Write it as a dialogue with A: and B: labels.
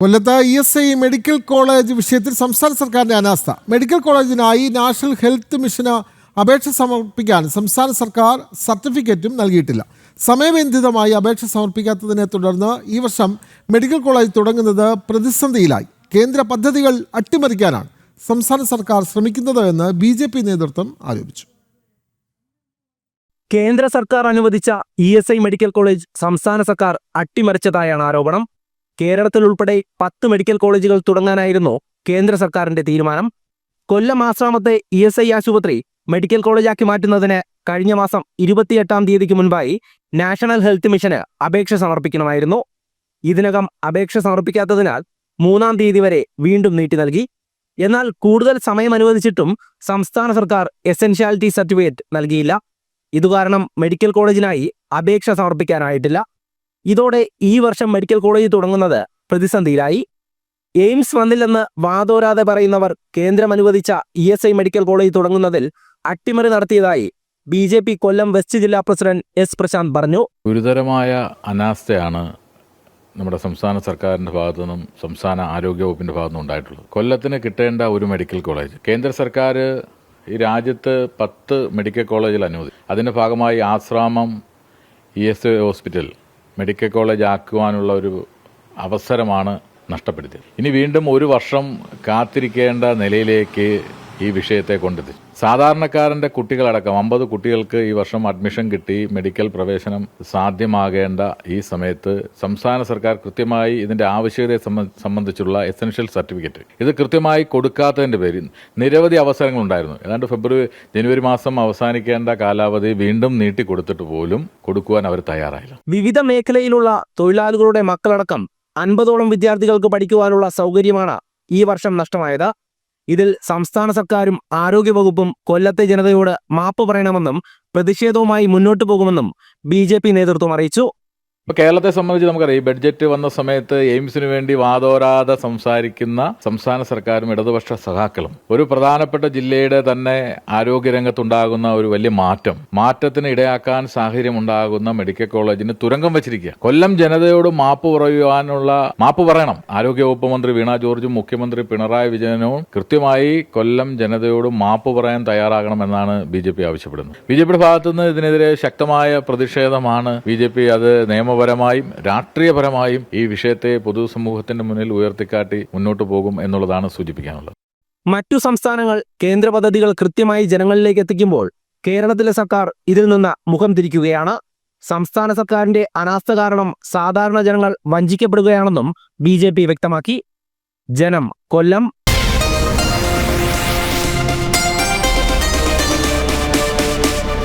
A: കൊല്ലത്ത് E S I medical college വിഷയത്തിൽ സംസ്ഥാന സർക്കാരിന്റെ അനാസ്ഥ. മെഡിക്കൽ കോളേജിനായി നാഷണൽ ഹെൽത്ത് മിഷന് അപേക്ഷ സമർപ്പിക്കാൻ സംസ്ഥാന സർക്കാർ സർട്ടിഫിക്കറ്റും നൽകിയിട്ടില്ല. സമയബന്ധിതമായി അപേക്ഷ സമർപ്പിക്കാത്തതിനെ തുടർന്ന് ഈ വർഷം മെഡിക്കൽ കോളേജ് തുടങ്ങുന്നത് പ്രതിസന്ധിയിലായി. കേന്ദ്ര പദ്ധതികൾ അട്ടിമറിക്കാനാണ് സംസ്ഥാന സർക്കാർ ശ്രമിക്കുന്നത് എന്ന് ബി ജെ പി നേതൃത്വം ആരോപിച്ചു.
B: കേന്ദ്ര സർക്കാർ അനുവദിച്ച E S I medical college സംസ്ഥാന സർക്കാർ അട്ടിമറിച്ചതായാണ് ആരോപണം. കേരളത്തിൽ ഉൾപ്പെടെ പത്ത് മെഡിക്കൽ കോളേജുകൾ തുടങ്ങാനായിരുന്നു കേന്ദ്ര സർക്കാരിന്റെ തീരുമാനം. കൊല്ലം ആശ്രാമത്തെ ഇ എസ് ഐ ആശുപത്രി മെഡിക്കൽ കോളേജാക്കി മാറ്റുന്നതിന് കഴിഞ്ഞ മാസം ഇരുപത്തിയെട്ടാം തീയതിക്ക് മുൻപായി നാഷണൽ ഹെൽത്ത് മിഷന് അപേക്ഷ സമർപ്പിക്കണമായിരുന്നു. ഇതിനകം അപേക്ഷ സമർപ്പിക്കാത്തതിനാൽ മൂന്നാം തീയതി വരെ വീണ്ടും നീട്ടി നൽകി. എന്നാൽ കൂടുതൽ സമയം അനുവദിച്ചിട്ടും സംസ്ഥാന സർക്കാർ എസെൻഷ്യാലിറ്റി സർട്ടിഫിക്കറ്റ് നൽകിയില്ല. ഇതുകാരണം മെഡിക്കൽ കോളേജിനായി അപേക്ഷ സമർപ്പിക്കാനായിട്ടില്ല. ഇതോടെ ഈ വർഷം മെഡിക്കൽ കോളേജ് തുടങ്ങുന്നത് പ്രതിസന്ധിയിലായി. എയിംസ് വന്നില്ലെന്ന് വാതോരാതെ പറയുന്നവർ കേന്ദ്രം അനുവദിച്ച E S I medical college തുടങ്ങുന്നതിൽ അട്ടിമറി നടത്തിയതായി B J P Kollam West ജില്ലാ പ്രസിഡന്റ് എസ് പ്രശാന്ത് പറഞ്ഞു.
C: ഗുരുതരമായ അനാസ്ഥയാണ് നമ്മുടെ സംസ്ഥാന സർക്കാരിന്റെ ഭാഗത്തു നിന്നും സംസ്ഥാന ആരോഗ്യ വകുപ്പിന്റെ ഭാഗത്തു നിന്നും ഉണ്ടായിട്ടുള്ളത്. കൊല്ലത്തിന് കിട്ടേണ്ട ഒരു മെഡിക്കൽ കോളേജ് കേന്ദ്ര സർക്കാർ ഈ രാജ്യത്ത് പത്ത് മെഡിക്കൽ കോളേജിൽ അനുവദിച്ചു അതിന്റെ ഭാഗമായി Asramam E S hospital medical college ആക്കുവാനുള്ള ഒരു അവസരമാണ് നഷ്ടപ്പെടുത്തിയത്. ഇനി വീണ്ടും ഒരു വർഷം കാത്തിരിക്കേണ്ട നിലയിലേക്ക് ഈ വിഷയത്തെ കൊണ്ടത് സാധാരണക്കാരന്റെ കുട്ടികളടക്കം അമ്പത് കുട്ടികൾക്ക് ഈ വർഷം അഡ്മിഷൻ കിട്ടി മെഡിക്കൽ പ്രവേശനം സാധ്യമാകേണ്ട ഈ സമയത്ത് സംസ്ഥാന സർക്കാർ കൃത്യമായി ഇതിന്റെ ആവശ്യകതയെ സംബന്ധിച്ചുള്ള എസെൻഷ്യൽ സർട്ടിഫിക്കറ്റ് ഇത് കൃത്യമായി കൊടുക്കാത്തതിന്റെ പേരിൽ നിരവധി അവസരങ്ങളുണ്ടായിരുന്നു. ഏതാണ്ട് ഫെബ്രുവരി ജനുവരി മാസം അവസാനിക്കേണ്ട കാലാവധി വീണ്ടും നീട്ടി കൊടുത്തിട്ട് പോലും കൊടുക്കുവാൻ അവർ തയ്യാറായില്ല.
B: വിവിധ മേഖലയിലുള്ള തൊഴിലാളികളുടെ മക്കളടക്കം അൻപതോളം വിദ്യാർത്ഥികൾക്ക് പഠിക്കുവാനുള്ള സൗകര്യമാണ് ഈ വർഷം നഷ്ടമായത്. ഇതിൽ സംസ്ഥാന സർക്കാരും ആരോഗ്യവകുപ്പും കൊല്ലത്തെ ജനതയോട് മാപ്പ് പറയണമെന്നും പ്രതിഷേധവുമായി മുന്നോട്ടു പോകുമെന്നും ബി നേതൃത്വം അറിയിച്ചു.
C: ഇപ്പോൾ കേരളത്തെ സംബന്ധിച്ച് നമുക്കറിയാം ഈ ബഡ്ജറ്റ് വന്ന സമയത്ത് എയിംസിന് വേണ്ടി വാതോരാതെ സംസാരിക്കുന്ന സംസ്ഥാന സർക്കാരും ഇടതുപക്ഷ സഖാക്കളും. ഒരു പ്രധാനപ്പെട്ട ജില്ലയുടെ തന്നെ ആരോഗ്യരംഗത്തുണ്ടാകുന്ന ഒരു വലിയ മാറ്റം. മാറ്റത്തിന് ഇടയാക്കാൻ സാഹചര്യം ഉണ്ടാകുന്ന മെഡിക്കൽ കോളേജിന് തുരങ്കം വെച്ചിരിക്കുക. കൊല്ലം ജനതയോട് മാപ്പ് പറയുവാനുള്ള മാപ്പ് പറയണം. ആരോഗ്യവകുപ്പ് മന്ത്രി വീണ ജോർജും മുഖ്യമന്ത്രി പിണറായി വിജയനും കൃത്യമായി കൊല്ലം ജനതയോട് മാപ്പ് പറയാൻ തയ്യാറാകണമെന്നാണ് ബി ജെ പി ആവശ്യപ്പെടുന്നത്. ബി ജെ പിയുടെ ഭാഗത്തുനിന്ന് ഇതിനെതിരെ ശക്തമായ പ്രതിഷേധമാണ് ബി ജെ പി അത് നിയമപരമായും രാഷ്ട്രീയപരമായും ഈ വിഷയത്തെ പൊതുസമൂഹത്തിന്റെ മുന്നിൽ ഉയർത്തിക്കാട്ടി മുന്നോട്ട് പോകും എന്നുള്ളതാണ് സൂചിപ്പിക്കാനുള്ളത്.
B: മറ്റു സംസ്ഥാനങ്ങൾ കേന്ദ്ര പദ്ധതികൾ കൃത്യമായി ജനങ്ങളിലേക്ക് എത്തിക്കുമ്പോൾ കേരളത്തിലെ സർക്കാർ ഇതിൽ നിന്ന് മുഖം തിരിക്കുകയാണ്. സംസ്ഥാന സർക്കാരിന്റെ അനാസ്ഥ കാരണം സാധാരണ ജനങ്ങൾ വഞ്ചിക്കപ്പെടുകയാണെന്നും ബി വ്യക്തമാക്കി. ജനം കൊല്ലം